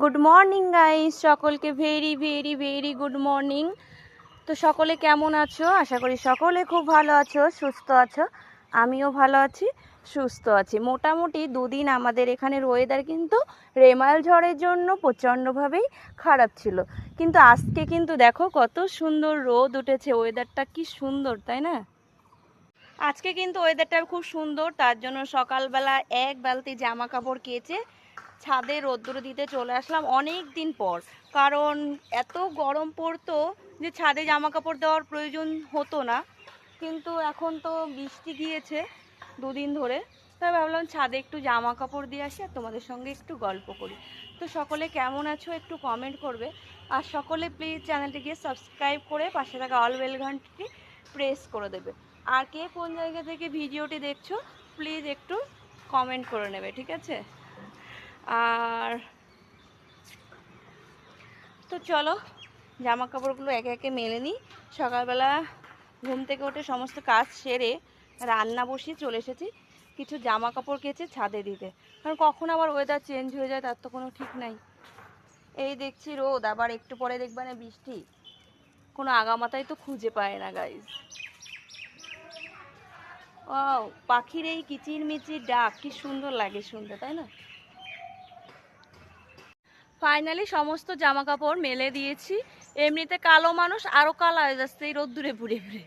Good morning guys সকলকে very very very good morning তো সকলে কেমন আছো? আশা করি সকলে খুব ভালো আছো, সুস্থ আছো। আমিও ভালো আছি, সুস্থ আছি। মোটামুটি দুদিন আমাদের এখানের ওয়েদার কিন্তু রেমাল ঝড়ের জন্য প্রচণ্ডভাবেই খারাপ ছিল। কিন্তু আজকে কিন্তু দেখো কত সুন্দর রোদ উঠেছে ওয়েদারটা কি সুন্দর, তাই না? আজকে কিন্তু ওয়েদারটা খুব সুন্দর, তার জন্য সকালবেলা এক বালতি জামা কাপড় কেচে ছাদে রোদ্দুর দিতে চলে আসলাম অনেক দিন পর। কারণ এত গরম পড়তো যে ছাদে জামা কাপড় দেওয়ার প্রয়োজন হতো না। কিন্তু এখন তো বৃষ্টি গিয়েছে দুদিন ধরে। তাই ভাবলাম ছাদে একটু জামা কাপড় দিয়ে আসি আর তোমাদের সঙ্গে একটু গল্প করি। তো সকলে কেমন আছো একটু কমেন্ট করবে। আর সকলে প্লিজ চ্যানেলটিকে সাবস্ক্রাইব করে পাশে থাকা অল বেল প্রেস করে দেবে। আর কে কোন জায়গা থেকে ভিডিওটি দেখছ প্লিজ একটু কমেন্ট করে নেবে, ঠিক আছে? আর তো চলো জামা কাপড়গুলো একে একে মেলে নিই। সকালবেলা ঘুম থেকে উঠে সমস্ত কাজ সেরে রান্না বসিয়ে চলে এসেছি। কিছু জামা কাপড় কেচে ছাদে দিতে। কারণ কখন আবার ওয়েদার চেঞ্জ হয়ে যায় তার তো কোনো ঠিক নাই। এই দেখছি রোদ, আবার একটু পরে দেখবে না বৃষ্টি। কোনো আগামাতাই তো খুঁজে পায় না গাইজ ও পাখির এই কিচির মিচির ডাক, কি সুন্দর লাগে শুনতে, তাই না? ফাইনালি সমস্ত জামা কাপড় মেলে দিয়েছি। এমনিতে কালো মানুষ, আরও কালো হয়ে যাচ্ছে, এই রোদ্দুরে পুড়ে পুড়ে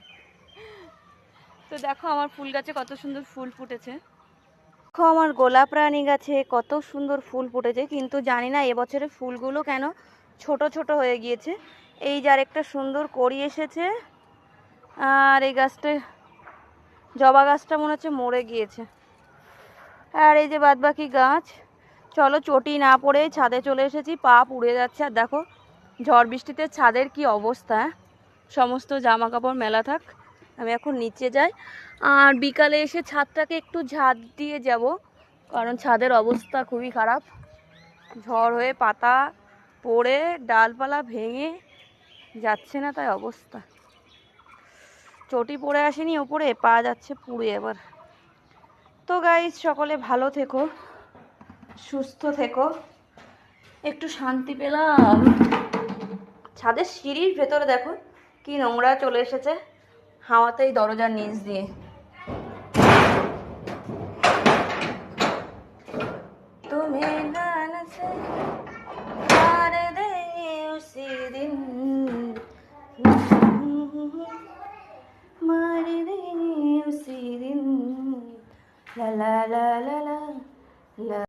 তো দেখো আমার ফুল গাছে কত সুন্দর ফুল ফুটেছে। দেখো আমার গোলাপ রানী গাছে কত সুন্দর ফুল ফুটেছে, কিন্তু জানি না এবছরে ফুলগুলো কেন ছোট ছোট হয়ে গিয়েছে। এই যার একটা সুন্দর কড়ি এসেছে। আর এই গাছটা জবা গাছটা মনে হচ্ছে মরে গিয়েছে। আর এই যে বাদবাকি গাছ, চলো চটি না পড়ে ছাদে চলে এসেছি, পা পুড়ে যাচ্ছে। আর দেখো, ঝড় বৃষ্টিতে ছাদের কি অবস্থা হ্যাঁ? সমস্ত জামা কাপড় মেলা থাক, আমি এখন নিচে যাই। আর বিকালে এসে ছাদটাকে একটু ঝাঁট দিয়ে যাব, কারণ ছাদের অবস্থা খুবই খারাপ। ঝড় হয়ে পাতা পড়ে, ডালপালা ভেঙে যাচ্ছে না তাই অবস্থা। চটি পরে আসেনি, ওপরে পা যাচ্ছে পুড়ে এবার। তো গাইজ সকলে ভালো থেকো, সুস্থ থেকো, একটু শান্তি পেলাম। ছাদের সিঁড়ির ভেতরে দেখো, কি নোংরা চলে এসেছে, হাওয়াতেই দরজার নিচ দিয়ে। la la la la la.